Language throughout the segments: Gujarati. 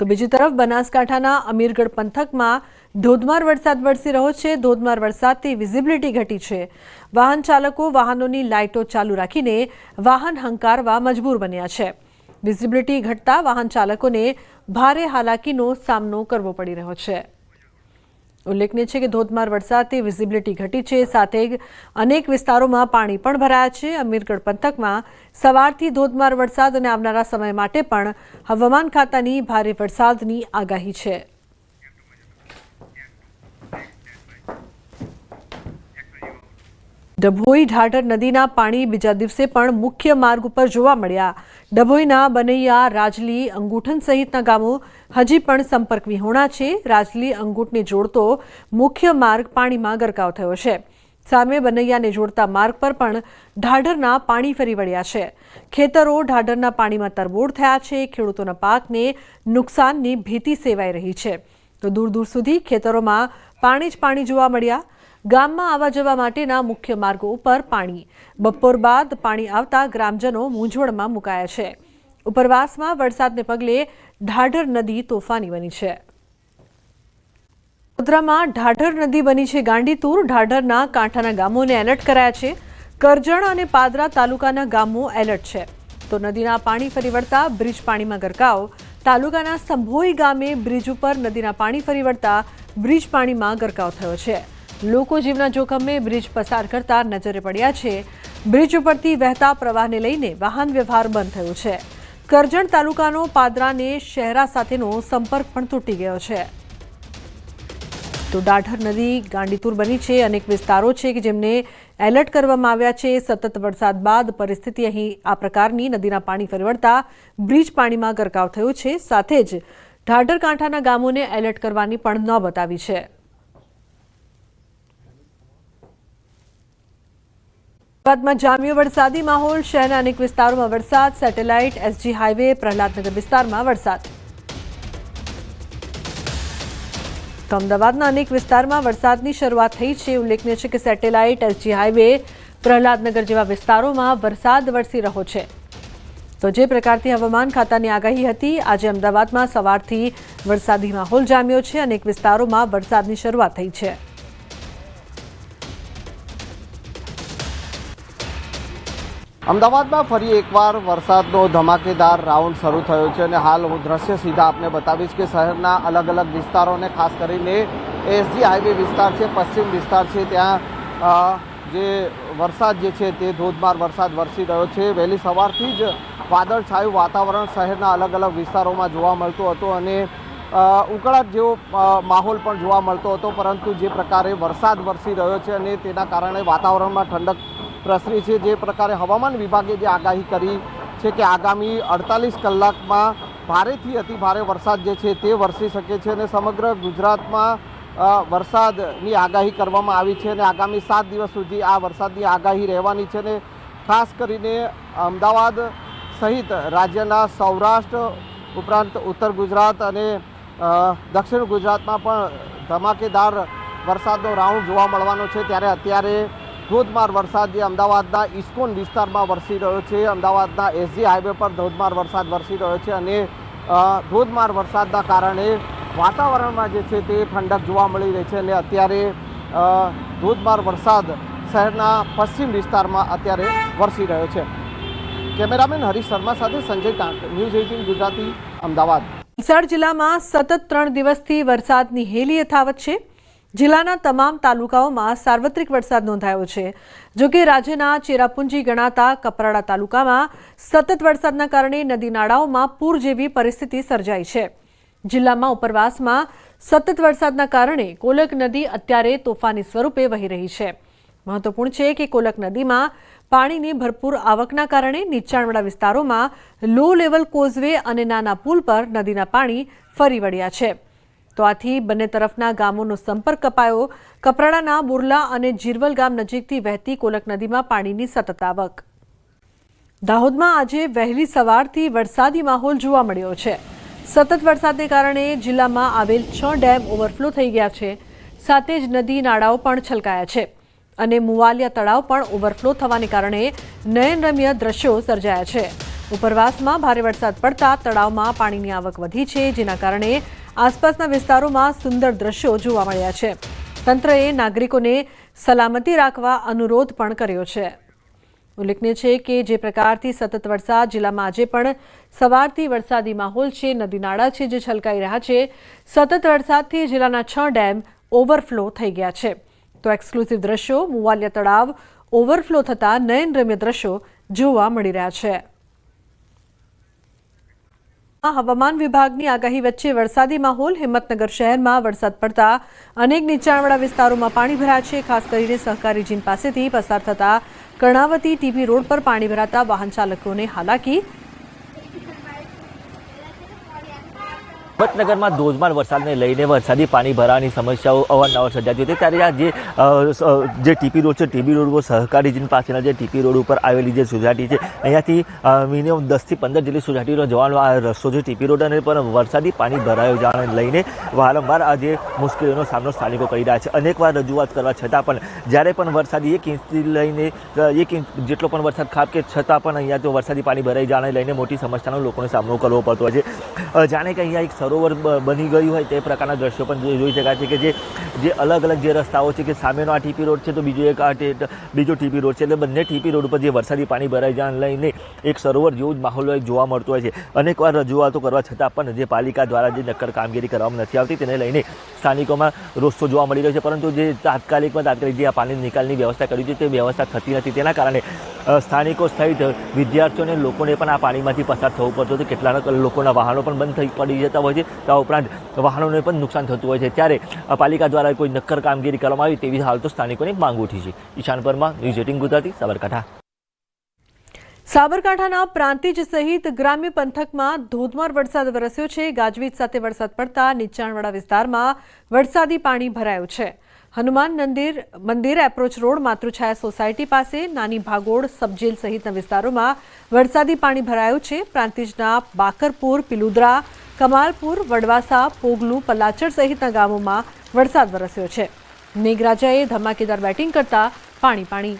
તો બીજી તરફ બનાસકાંઠાના અમીરગઢ પંથકમાં ધોધમાર વરસાદ વરસી રહ્યો છે. ધોધમાર વરસાદથી વિઝિબિલિટી ઘટી છે. વાહન ચાલકો વાહનોની લાઇટો ચાલુ રાખીને વાહન હંકારવા મજબૂર બન્યા છે. વિઝિબિલિટી ઘટતા વાહન ચાલકોને ભારે હાલાકીનો સામનો કરવો પડી રહ્યો છે. ઉલ્લેખનીય છે કે ધોધમાર વરસાદથી વિઝિબિલિટી ઘટી છે. સાથે અનેક વિસ્તારોમાં પાણી પણ ભરાયા છે. અમીરગઢ પંથકમાં સવારથી ધોધમાર વરસાદ અને આવનારા સમય માટે પણ હવામાન ખાતાની ભારે વરસાદની આગાહી છે. ડભોઈ ઢાઢર નદીના પાણી બીજા દિવસે પણ મુખ્ય માર્ગ ઉપર જોવા મળ્યા. ડભોઈના બનૈયા, રાજલી, અંગૂઠન સહિતના ગામો હજી પણ સંપર્ક વિહોણા છે. રાજલી અંગૂઠને જોડતો મુખ્ય માર્ગ પાણીમાં ગરકાવ થયો છે. સામે બનૈયાને જોડતા માર્ગ પર પણ ઢાઢરના પાણી ફરી વળ્યા છે. ખેતરો ઢાઢરના પાણીમાં તરબોળ થયા છે. ખેડૂતોના પાકને નુકસાનની ભીતિ સેવાઈ રહી છે. તો દૂર દૂર સુધી ખેતરોમાં પાણી જ પાણી જોવા મળ્યા. ગામમાં આવવા જવા માટેના મુખ્ય માર્ગો ઉપર પાણી. બપોર બાદ પાણી આવતા ગ્રામજનો મૂંઝવણમાં મુકાયા છે. ઉપરવાસમાં વરસાદને પગલે ઢાઢર નદી તોફાની બની છે. વડોદરામાં ઢાઢર નદી બની છે. ગાંડીતુર, ઢાઢરના કાંઠાના ગામોને એલર્ટ કરાયા છે. કરજણ અને પાદરા તાલુકાના ગામો એલર્ટ છે. તો નદીના પાણી ફરી વળતા બ્રિજ પાણીમાં ગરકાવ. તાલુકાના સંભોઈ ગામે બ્રિજ ઉપર નદીના પાણી ફરી વળતા બ્રિજ પાણીમાં ગરકાવ થયો છે. લોકો જીવના જોખમે બ્રિજ પસાર કરતા નજરે પડ્યા છે. બ્રિજ ઉપરથી વહેતા પ્રવાહને લઈને વાહન વ્યવહાર બંધ થયો છે. કરજણ તાલુકાનો પાદરાને શહેરા સાથેનો સંપર્ક પણ તૂટી ગયો છે. તો ડાઢર નદી ગાંડીતુર બની છે. અનેક વિસ્તારો છે કે જેમને એલર્ટ કરવામાં આવ્યા છે. સતત વરસાદ બાદ પરિસ્થિતિ અહીં આ પ્રકારની નદીના પાણી ફરી વળતા બ્રિજ પાણીમાં ગરકાવ થયો છે. સાથે જ ઢાઢર કાંઠાના ગામોને એલર્ટ કરવાની પણ નોબત આવી છે. બાદમાં જામ્યો વરસાદી માહોલ, શહેરના અનેક વિસ્તારોમાં વરસાદ, સેટેલાઇટ, એસજી હાઈવે પ્રહલાદનગર વિસ્તારમાં વરસાદ. તો અમદાવાદના અનેક વિસ્તારમાં વરસાદની શરૂઆત થઈ છે. ઉલ્લેખનીય છે કે સેટેલાઇટ, એસજી હાઈવે પ્રહલાદનગર જેવા વિસ્તારોમાં વરસાદ વરસી રહ્યો છે. તો જે પ્રકારથી હવામાન ખાતાની આગાહી હતી, આજે અમદાવાદમાં સવારથી વરસાદી માહોલ જામ્યો છે. અનેક વિસ્તારોમાં વરસાદની શરૂઆત થઈ છે. અમદાવાદમાં ફરી એકવાર વરસાદનો ધમાકેદાર રાઉન્ડ શરૂ થયો છે અને હાલ હું દ્રશ્ય સીધા આપને બતાવીશ કે શહેરના અલગ અલગ વિસ્તારોને, ખાસ કરીને એસજી હાઈવે વિસ્તાર છે, પશ્ચિમ વિસ્તાર છે, ત્યાં જે વરસાદ જે છે તે ધોધમાર વરસાદ વરસી રહ્યો છે. વહેલી સવારથી જ વાદળછાયું વાતાવરણ શહેરના અલગ અલગ વિસ્તારોમાં જોવા મળતું હતું અને ઉકળાટ જેવો માહોલ પણ જોવા મળતો હતો. પરંતુ જે પ્રકારે વરસાદ વરસી રહ્યો છે અને તેના કારણે વાતાવરણમાં ઠંડક પ્રસરી છે જે પ્રકારે હવામાન વિભાગે જે આગાહી કરી છે કે આગામી અડતાલીસ કલાકમાં ભારેથી અતિ ભારે વરસાદ જે છે તે વરસી શકે છે અને સમગ્ર ગુજરાતમાં વરસાદની આગાહી કરવામાં આવી છે અને આગામી સાત દિવસ સુધી આ વરસાદની આગાહી રહેવાની છે અને ખાસ કરીને અમદાવાદ સહિત રાજ્યના સૌરાષ્ટ્ર ઉપરાંત ઉત્તર ગુજરાત અને દક્ષિણ ગુજરાતમાં પણ ધમાકેદાર વરસાદનો રાઉન્ડ જોવા મળવાનો છે. ત્યારે અત્યારે ધોધમાર વરસાદ જે અમદાવાદના ઇસ્કોન વિસ્તારમાં વરસી રહ્યો છે. અમદાવાદના એસજી હાઈવે પર ધોધમાર વરસાદ વરસી રહ્યો છે અને ધોધમાર વરસાદના કારણે વાતાવરણમાં જે છે તે ઠંડક જોવા મળી રહી છે અને અત્યારે ધોધમાર વરસાદ શહેરના પશ્ચિમ વિસ્તારમાં અત્યારે વરસી રહ્યો છે. કેમેરામેન હરીશ શર્મા સાથે સંજય કાંત, ન્યૂઝ એઇટીન ગુજરાતી, અમદાવાદ. વલસાડ જિલ્લામાં સતત ત્રણ દિવસથી વરસાદની હેલી યથાવત છે. જિલ્લાના તમામ તાલુકાઓમાં સાર્વત્રિક વરસાદ નોંધાયો છે. જોકે રાજ્યના ચેરાપુંજી, ગણાતા, કપરાડા તાલુકામાં સતત વરસાદના કારણે નદી નાળાઓમાં પૂર જેવી પરિસ્થિતિ સર્જાઈ છે. જિલ્લામાં ઉપરવાસમાં સતત વરસાદના કારણે કોલક નદી અત્યારે તોફાની સ્વરૂપે વહી રહી છે. મહત્વપૂર્ણ છે કે કોલક નદીમાં પાણીની ભરપૂર આવકના કારણે નીચાણવાળા વિસ્તારોમાં લો લેવલ કોઝવે અને નાના પુલ પર નદીના પાણી ફરી વળ્યા છે. તો આથી બંને તરફના ગામોનો સંપર્ક કપાયો. કપરાડાના બુરલા અને જીરવલ ગામ નજીકથી વહેતી કોલક નદીમાં પાણીની સતત આવક. દાહોદમાં આજે વહેલી સવારથી વરસાદી માહોલ જોવા મળ્યો છે. સતત વરસાદને કારણે જિલ્લામાં આવેલ છ ડેમ ઓવરફ્લો થઈ ગયા છે. સાથે જ નદી નાળાઓ પણ છલકાયા છે અને મુવાલિયા તળાવ પણ ઓવરફ્લો થવાને કારણે નયનરમ્ય દ્રશ્યો સર્જાયા છે. ઉપરવાસમાં ભારે વરસાદ પડતા તળાવમાં પાણીની આવક વધી છે, જેના કારણે આસપાસના વિસ્તારોમાં સુંદર દ્રશ્યો જોવા મળ્યા છે. તંત્રએ નાગરિકોને સલામતી રાખવા અનુરોધ પણ કર્યો છે. ઉલ્લેખનીય છે કે જે પ્રકારથી સતત વરસાદ, જિલ્લામાં આજે પણ સવારથી વરસાદી માહોલ છે, નદી નાળા છે જે છલકાઈ રહ્યા છે. સતત વરસાદથી જિલ્લાના છ ડેમ ઓવરફ્લો થઈ ગયા છે. તો એક્સક્લુઝિવ દ્રશ્યો, મુવાલિયા તળાવ ઓવરફ્લો થતા નયનરમ્ય દ્રશ્યો જોવા મળી રહ્યા છે. હવામાન વિભાગની આગાહી વચ્ચે વરસાદી માહોલ હિંમતનગર શહેરમાં વરસાદ પડતા અનેક નીચાણવાળા વિસ્તારોમાં પાણી ભરાયા છે. ખાસ કરીને સહકારી જીન પાસેથી પસાર થતા કર્ણાવતી ટીબી રોડ પર પાણી ભરાતા વાહન ચાલકોને હાલાકી હિંમતનગરમાં ધોધમાર વરસાદને લઈને વરસાદી પાણી ભરાવાની સમસ્યાઓ અવારનવાર સર્જાતી હતી. ત્યારે આ જે ટીપી રોડ છે ટીપી રોડ સહકારી જીન પાસેના જે ટીપી રોડ ઉપર આવેલી જે સોસાયટી છે, અહીંયાથી મિનિમમ દસથી પંદર જેટલી સોસાયટીનો જવાનો આ રસ્તો છે ટીપી રોડ અને પણ વરસાદી પાણી ભરાયો જવાને લઈને વારંવાર આ જે મુશ્કેલીઓનો સામનો સ્થાનિકો કરી રહ્યા છે. અનેકવાર રજૂઆત કરવા છતાં પણ જ્યારે પણ વરસાદી એક ઇંચથી લઈને એક ઇંચ જેટલો પણ વરસાદ ખાબકે છતાં પણ અહીંયા તો વરસાદી પાણી ભરાઈ જવાને લઈને મોટી સમસ્યાનો લોકોને સામનો કરવો પડતો હોય છે. જાણે કે અહીંયા એક સરોવર બની ગયું હોય તે પ્રકારના દ્રશ્યો પણ જોઈ શકાય છે કે જે જે અલગ અલગ જે રસ્તાઓ છે કે સામેનો આ ટીપી રોડ છે, તો બીજો એક આ બીજો ટીપી રોડ છે. એટલે બંને ટીપી રોડ ઉપર જે વરસાદી પાણી ભરાઈ જાય લઈને એક સરોવર જેવું જ માહોલ જોવા મળતો હોય છે. અનેકવાર રજૂઆતો કરવા છતાં પણ જે પાલિકા દ્વારા જે નક્કર કામગીરી કરવામાં નથી આવતી, તેને લઈને સ્થાનિકોમાં રોષો જોવા મળી રહ્યો છે. પરંતુ જે તાત્કાલિકમાં તાત્કાલિક જે આ પાણી નિકાલની વ્યવસ્થા કરી છે, તે વ્યવસ્થા થતી નથી. તેના કારણે સ્થાનિકો સહિત વિદ્યાર્થીઓને લોકોને પણ આ પાણીમાંથી પસાર થવું પડતું હતું. કેટલાક લોકોના વાહનો પણ બંધ થઈ પડી જતા હોય છે. આ ઉપરાંત વાહનોને પણ નુકસાન થતું હોય છે. ત્યારે પાલિકા દ્વારા કોઈ નક્કર કામગીરી કરવામાં આવી તેવી હાલ તો સ્થાનિકોની માંગ ઉઠી છે. Ishan Parmar news eighteen Gujarati, Sabarkantha. સાબરકાંઠાના પ્રાંતિજ સહિત ગ્રામ્ય પંથકમાં ધોધમાર વરસાદ વરસ્યો છે. ગાજવીજ સાથે વરસાદ પડતા નીચાણવાળા વિસ્તારમાં વરસાદી પાણી ભરાયું છે. હનુમાન મંદિર મંદિર એપ્રોચ રોડ માતૃછાયા સોસાયટી પાસે, નાની ભાગોળ, સબજેલ સહિતના વિસ્તારોમાં વરસાદી પાણી ભરાયું છે. પ્રાંતિજના બાકરપુર, પિલુદ્રા કમાલપુર, વડવાસા, પોગલું, પલાચર સહિતના ગામોમાં વરસાદ વરસ્યો છે. મેઘરાજાએ ધમાકેદાર બેટિંગ કરતા પાણી પાણી.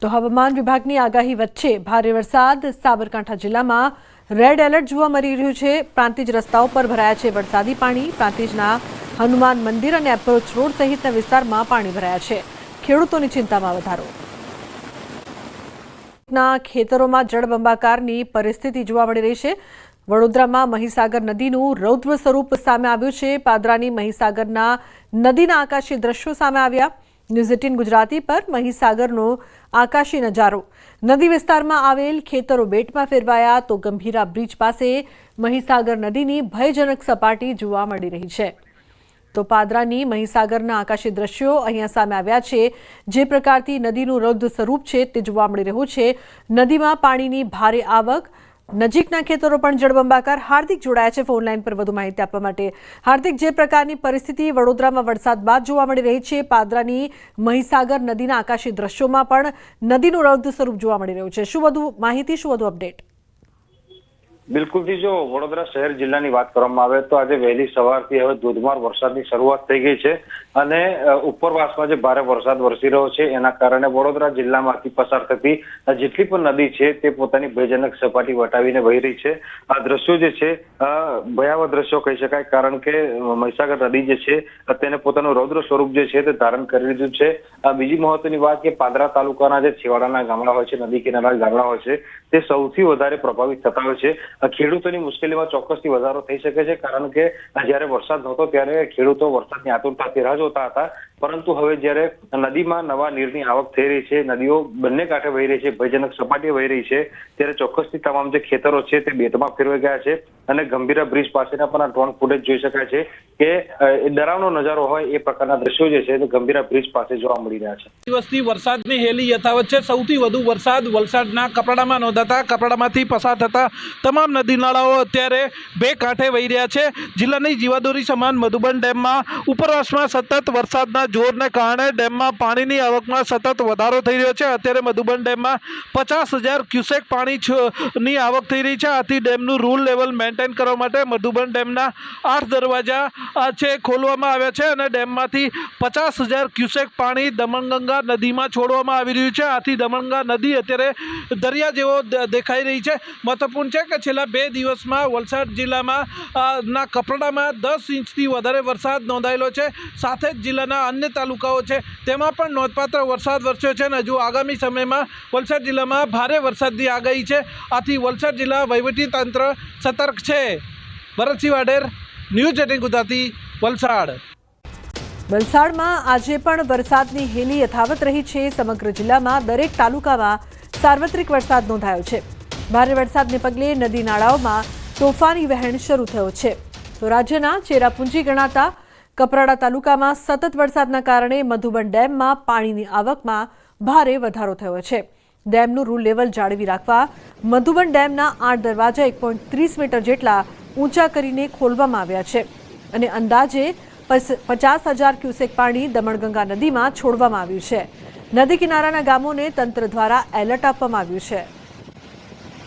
તો હવામાન વિભાગની આગાહી વચ્ચે ભારે વરસાદ સાબરકાંઠા જિલ્લામાં રેડ એલર્ટ જોવા મળી રહ્યું છે. પ્રાંતિજ રસ્તાઓ પર ભરાયા છે વરસાદી પાણી. પ્રાંતિજના હનુમાન મંદિર અને એપ્રોચ રોડ સહિતના વિસ્તારમાં પાણી ભરાયા છે. ખેડૂતોની ચિંતામાં વધારો. ના ખેતરોમાં જળબંબાકારની પરિસ્થિતિ જોવા મળી રહી છે. વડોદરામાં મહીસાગર નદીનું રૌદ્ર સ્વરૂપ સામે આવ્યું છે. પાદરાની મહીસાગરના નદીના આકાશી દ્રશ્યો સામે આવ્યા. ન્યૂઝ એટીન ગુજરાતી પર મહીસાગરનો આકાશી નજારો. નદી વિસ્તારમાં આવેલ ખેતરો બેટમાં ફેરવાયા તો ગંભીરા બ્રિજ પાસે મહીસાગર નદીની ભયજનક સપાટી જોવા મળી રહી છે. તો પાદરાની મહીસાગરના આકાશી દ્રશ્યો અહીંયા સામે આવ્યા છે. જે પ્રકારથી નદીનું રૌદ્ર સ્વરૂપ છે તે જોવા મળી રહ્યું છે. નદીમાં પાણીની ભારે આવક, નજીકના ખેતરો પણ જળબંબાકાર, હાર્દિક જોડાયા છે ફોન લાઈન પર વધુ માહિતી આપવા માટે. હાર્દિક, જે પ્રકારની પરિસ્થિતિ વડોદરામાં વરસાદ બાદ જોવા મળી રહી છે, પાદરાની મહીસાગર નદીના આકાશી દ્રશ્યોમાં પણ નદીનું રૌદ્ર સ્વરૂપ જોવા મળી રહ્યું છે. શું વધુ માહિતી, શું વધુ અપડેટ? બિલકુલથી જો વડોદરા શહેર જિલ્લાની વાત કરવામાં આવે તો આજે વહેલી સવારથી હવે ધોધમાર વરસાદની શરૂઆત થઈ ગઈ છે. અને ઉપરવાસમાં જે ભારે વરસાદ વરસી રહ્યો છે, એના કારણે વડોદરા જિલ્લામાંથી પસાર થતી જેટલી પણ નદી છે, તે પોતાની ભયજનક સપાટી વટાવીને વહી રહી છે. આ દ્રશ્યો જે છે ભયાવહ દ્રશ્યો કહી શકાય, કારણ કે મહીસાગર નદી જે છે તેને પોતાનું રૌદ્ર સ્વરૂપ જે છે, તે ધારણ કરી લીધું છે. બીજી મહત્વની વાત કે પાદરા તાલુકાના જે છેવાડાના ગામડા હોય છે, નદી કિનારાના ગામડા હોય છે, તે સૌથી વધારે પ્રભાવિત થતા હોય છે. ખેડૂતોની મુશ્કેલીમાં ચોક્કસથી વધારો થઈ શકે છે, કારણ કે જ્યારે વરસાદ નહોતો, ત્યારે ખેડૂતો વરસાદની આતુરતાથી રાહ જોતા હતા. પરંતુ હવે જ્યારે નદીમાં નવા નીરની આવક થઈ રહી છે, નદીઓ બંને કાંઠે વહી રહી છે, ભયજનક સપાટી વહી રહી છે, ત્યારે ચોક્કસથી તમામ જે ખેતરો છે તે બેટમાં ફેરવાઈ ગયા છે. અને ગંભીરા બ્રિજ પાસેના પણ આ ડ્રોન ફૂટેજ જોઈ શકાય છે કે ડરાવનો નજારો હોય એ પ્રકારના દ્રશ્યો જે છે તે ગંભીરા બ્રિજ પાસે જોવા મળી રહ્યા છે. દિવસથી વરસાદની હેલી યથાવત છે. સૌથી વધુ વરસાદ વલસાડના કપરાડામાં નોંધાતા, કપરાડામાંથી પસાર થતા તમામ નદી નાળાઓ અત્યારે બે કાંઠે વહી રહ્યા છે. જિલ્લાની જીવાદોરી સમાન મધુબન ડેમમાં ઉપરવાસમાં સતત વરસાદના જોરને કારણે ડેમમાં પાણીની આવકમાં સતત વધારો થઈ રહ્યો છે. અત્યારે મધુબન ડેમમાં પચાસ હજાર ક્યુસેક પાણી ની આવક થઈ રહી છે. આથી ડેમનું રૂલ લેવલ મેન્ટેન કરવા માટે મધુબન ડેમના આઠ દરવાજા છે, ખોલવામાં આવ્યા છે અને ડેમમાંથી પચાસ હજાર ક્યુસેક પાણી દમણગંગા નદીમાં છોડવામાં આવી રહ્યું છે. આથી દમણગંગા નદી અત્યારે દરિયા જેવો દેખાઈ રહી છે. મહત્વપૂર્ણ છે કે છેલ્લા બે દિવસમાં વલસાડ જિલ્લામાં ના કપરાડામાં દસ ઇંચથી વધારે વરસાદ નોંધાયેલો છે. સાથે જ જિલ્લાના અન્ય તાલુકાઓ છે, તેમાં પણ નોંધપાત્ર વરસાદ વરસ્યો છે અને હજુ આગામી સમયમાં વલસાડ જિલ્લામાં ભારે વરસાદની આગાહી છે. આથી વલસાડ જિલ્લા વહીવટી તંત્ર સતર્ક ભરતસિંહ વાડેર, ન્યૂઝ એટીન ગુજરાતી, વલસાડ. વલસાડમાં આજે પણ વરસાદની હેલી યથાવત રહી છે. સમગ્ર જિલ્લામાં દરેક તાલુકામાં સાર્વત્રિક વરસાદ નોંધાયો છે. ભારે વરસાદને પગલે નદી નાળાઓમાં તોફાની વહેણ શરૂ થયો છે. તો રાજ્યના ચેરાપુંજી ગણાતા કપરાડા તાલુકામાં સતત વરસાદના કારણે મધુબન ડેમમાં પાણીની આવકમાં ભારે વધારો થયો છે. ડેમનું રૂલ લેવલ જાળવી રાખવા મધુબન ડેમના આઠ દરવાજા એક પોઈન્ટ ત્રીસ મીટર જેટલા ઊંચા કરીને ખોલવામાં આવ્યા છે અને અંદાજે પચાસ હજાર ક્યુસેક પાણી દમણગંગા નદીમાં છોડવામાં આવ્યું છે. નદી કિનારાના ગામોને તંત્ર દ્વારા એલર્ટ આપવામાં આવ્યું છે.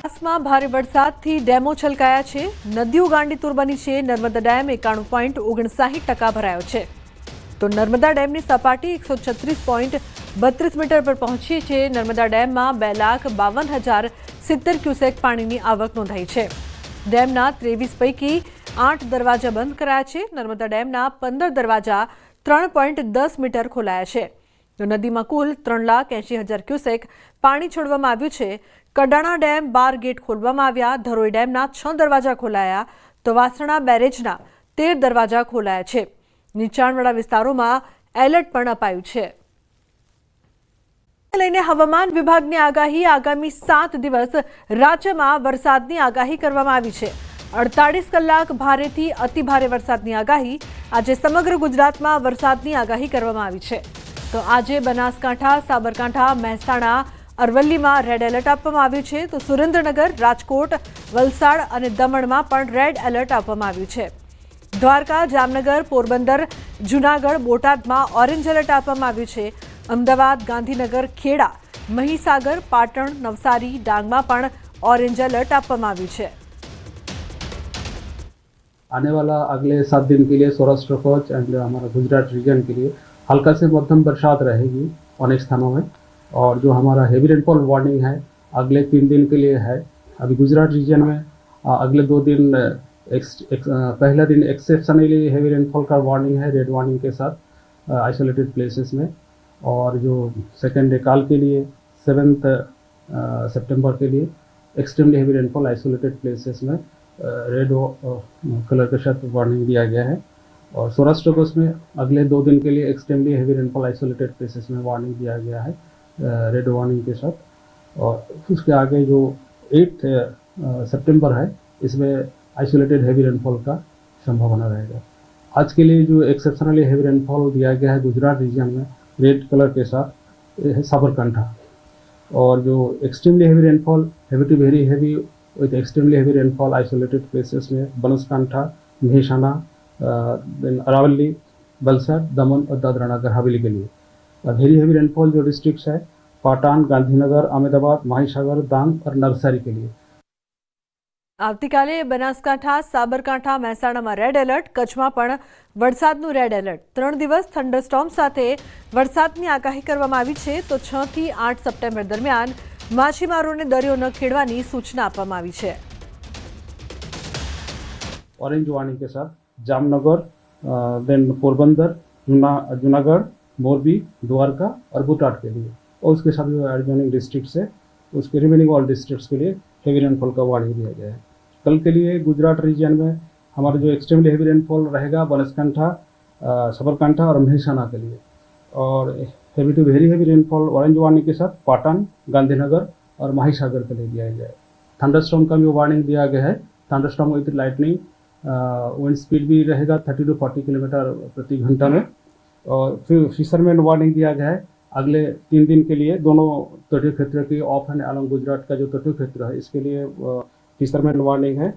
આસમાં ભારે વરસાદથી ડેમો છલકાયા છે. નદીઓ ગાંડીતુર બની છે. નર્મદા ડેમ એકાણું પોઈન્ટ ઓગણસાહીઠ ટકા ભરાયો છે. તો નર્મદા ડેમની સપાટી એકસો છત્રીસ પોઈન્ટ બત્રીસ મીટર પર પહોંચી છે નર્મદા ડેમમાં બે લાખ બાવન હજાર સિત્તેર ક્યુસેક પાણીની આવક નોંધાઈ છે. ડેમના ત્રેવીસ પૈકી આઠ દરવાજા બંધ કરાયા છે. નર્મદા ડેમના પંદર દરવાજા ત્રણ પોઈન્ટ દસ મીટર ખોલાયા છે. નદીમાં કુલ ત્રણ લાખ એંશી હજાર ક્યુસેક પાણી છોડવામાં આવ્યું છે. કડાણા ડેમ બાર ગેટ ખોલવામાં આવ્યા. ધરોઈ ડેમના છ દરવાજા ખોલાયા. તો વાસણા બેરેજના તેર દરવાજા ખોલાયા છે. નીચાણવાળા વિસ્તારોમાં એલર્ટ પણ અપાયું છે. લઈને હવામાન વિભાગની આગાહી આગામી સાત દિવસ રાજ્યમાં વરસાદની આગાહી કરવામાં આવી છે. અડતાળીસ કલાક ભારેથી અતિભારે વરસાદની આગાહી. આજે સમગ્ર ગુજરાતમાં વરસાદની આગાહી કરવામાં આવી છે. તો આજે બનાસકાંઠા, સાબરકાંઠા, મહેસાણા, અરવલ્લીમાં રેડ એલર્ટ આપવામાં આવ્યું છે. તો સુરેન્દ્રનગર, રાજકોટ, વલસાડ અને દમણમાં પણ રેડ એલર્ટ આપવામાં આવ્યું છે. દ્વારકા, જામનગર, પોરબંદર, જૂનાગઢ, બોટાદમાં ઓરેન્જ એલર્ટ આપવામાં આવ્યું છે. અમદાવાદ ગાંધીનગર ખેડા મહીસાગર પાટણ નવસારી ડાંગમાં પણ ઓરેન્જ એલર્ટ આપવામાં આવ્યું છે आने वाला अगले सात दिन के लिए सौराष्ट्र कच्छ एंड हमारा गुजरात रीजन के लिए हल्का से मध्यम बरसात रहेगी अनेक स्थानों में और जो हमारा हेवी रेनफॉल वार्निंग है अगले तीन दिन के लिए है अभी गुजरात रीजन में अ, अगले दो दिन अ, एक्स, एक्स, अ, पहला दिन एक्सेप्शनली हेवी रेनफॉल का वार्निंग है रेड वार्निंग के साथ आइसोलेटेड प्लेसेस में और जो सेकेंड डे काल के लिए सेवेंथ सितंबर के लिए extremely heavy rainfall isolated places में रेड कलर के साथ वार्निंग दिया गया है। और सौराष्ट्र कोस्ट में अगले दो दिन के लिए extremely heavy rainfall isolated places में वार्निंग दिया गया है रेड वार्निंग के साथ। और उसके आगे जो एट्थ सितंबर है, इसमें आइसोलेटेड हैवी रेनफॉल का संभावना रहेगा। आज के लिए जो एक्सेप्शनली हैवी रेनफॉल दिया गया है गुजरात रीजन में रेड कलर के साथ साबरकांठा। और जो extremely heavy rainfall heavy to very heavy with extremely heavy rainfall isolated places में बनसकांठा मेहसाना देन अरावली वलसाड दमन और दादरा नगर हवेली के लिए। और वेरी हैवी रेनफॉल जो डिस्ट्रिक्ट्स है, पाटान, गांधीनगर, अहमदाबाद, माहिसागर डांग और नवसारी के लिए। આવતીકાલે બનાસકાંઠા સાબરકાંઠા મહેસાણામાં રેડ એલર્ટ કચ્છમાં પણ વરસાદનું રેડ એલર્ટ ત્રણ દિવસ થંડરસ્ટોર્મ સાથે વરસાદની આગાહી કરવામાં આવી છે તો છ થી આઠ સપ્ટેમ્બર દરમિયાન માછીમારોને દરિયો ન ખેડવાની સૂચના આપવામાં આવી છે ऑरेंज वार्निंग के साथ जामनगर देन पोरबंदर जूना जूनागढ़ मोरबी द्वारका और बुटाट के लिए और उसके साथ जो एडजॉइनिंग डिस्ट्रिक्ट है उसके रिमेनिंग ऑल डिस्ट्रिक्ट्स के लिए हेवी रेनफॉल का वार्निंग दिया गया है कल के लिए गुजरात रीजन में हमारा जो एक्सट्रीमली हेवी रेनफॉल रहेगा, बनसकंठा सबरकंठा और मेहसाना के लिए। और heavy to very heavy rainfall orange warning के साथ पाटन, गांधीनगर और माहिसागर के लिए दिया गया है। थंडरस्टॉर्म का भी वार्निंग दिया गया है। Thunderstorm with lightning wind speed भी रहेगा थर्टी टू फोर्टी किलोमीटर प्रति घंटा में। और फिर फिशरमैन वार्निंग दिया गया है। अगले तीन दिन के लिए दोनों तटीय क्षेत्र की ऑफ़ एंड अलॉन्ग गुजरात का जो तटीय क्षेत्र है, इसके लिए फिशरमैन वार्निंग है